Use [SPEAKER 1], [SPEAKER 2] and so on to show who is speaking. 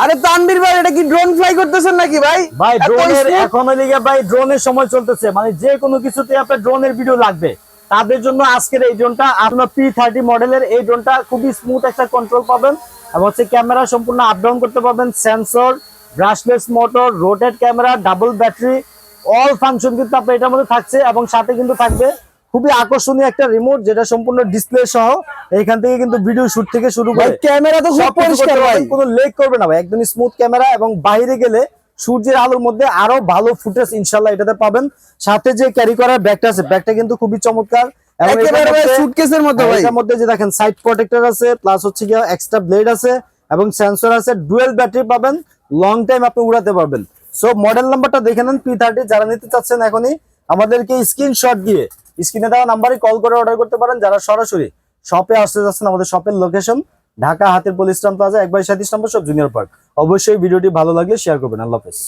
[SPEAKER 1] আরে তানবীর ভাই এটা কি ড্রোন ফ্লাই করতেছেন নাকি ভাই?
[SPEAKER 2] ভাই ড্রোনের এখন লিগে ভাই ড্রোনের সময় চলতেছে। মানে যে কোনো কিছুতে আপনার ড্রোনের ভিডিও লাগবে। তাদের জন্য আজকের এই ড্রোনটা আপনার পি থার্টি মডেলের এই ড্রোনটা খুবই স্মুথ একটা কন্ট্রোল পাবেন। এবং হচ্ছে ক্যামেরা সম্পূর্ণ আপ ডাউন করতে পারবেন। Sensor brushless motor rotate camera double battery all function কিন্তু আপনার এটার মধ্যে থাকছে এবং সাথে কিন্তু থাকবে খুবই আকর্ষণীয় একটা রিমোট যেটা সম্পূর্ণ ডিসপ্লে সহ এইখান থেকে কিন্তু ভিডিও শুট থেকে শুরু করে
[SPEAKER 1] ক্যামেরা তো খুব
[SPEAKER 2] সব
[SPEAKER 1] পরিষ্কার ভাই।
[SPEAKER 2] কোনো লেগ করবে না ভাই একদম স্মুথ ক্যামেরা এবং বাইরে গেলে সূর্যের আলোর মধ্যে আরও ভালো ফুটেজ ইনশাল্লাহ এটাতে পাবেন। সাথে যে ক্যারি করার ব্যাগটা আছে ব্যাগটা কিন্তু খুবই চমৎকার। এটার মধ্যে-
[SPEAKER 1] সুটকেসের মতো ভাই।
[SPEAKER 2] এটার মধ্যে যে দেখেন সাইড প্রোটেক্টর আছে প্লাস হচ্ছে গিয়ে এক্সট্রা ব্লেড আছে এবং সেন্সর আছে ডুয়েল ব্যাটারি পাবেন লং টাইম আপনি উড়াতে পারবেন। সো মডেল নাম্বারটা দেখে নেন পি থার্টি যারা নিতে চাচ্ছেন এখনই আমাদেরকে স্ক্রিনশট দিয়ে স্ক্রিনে দেওয়া নাম্বারে কল করে অর্ডার করতে পারেন। যারা সরাসরি শপে আসতে যাচ্ছেন, আমাদের শপের লোকেশন ঢাকা হাতের পুলিশ প্লাজা একবার সাতিশ নম্বর সব জুনিয়র পার্ক অবশ্যই ভিডিওটি ভালো লাগলে শেয়ার করবেন। আল্লাহ হাফেজ।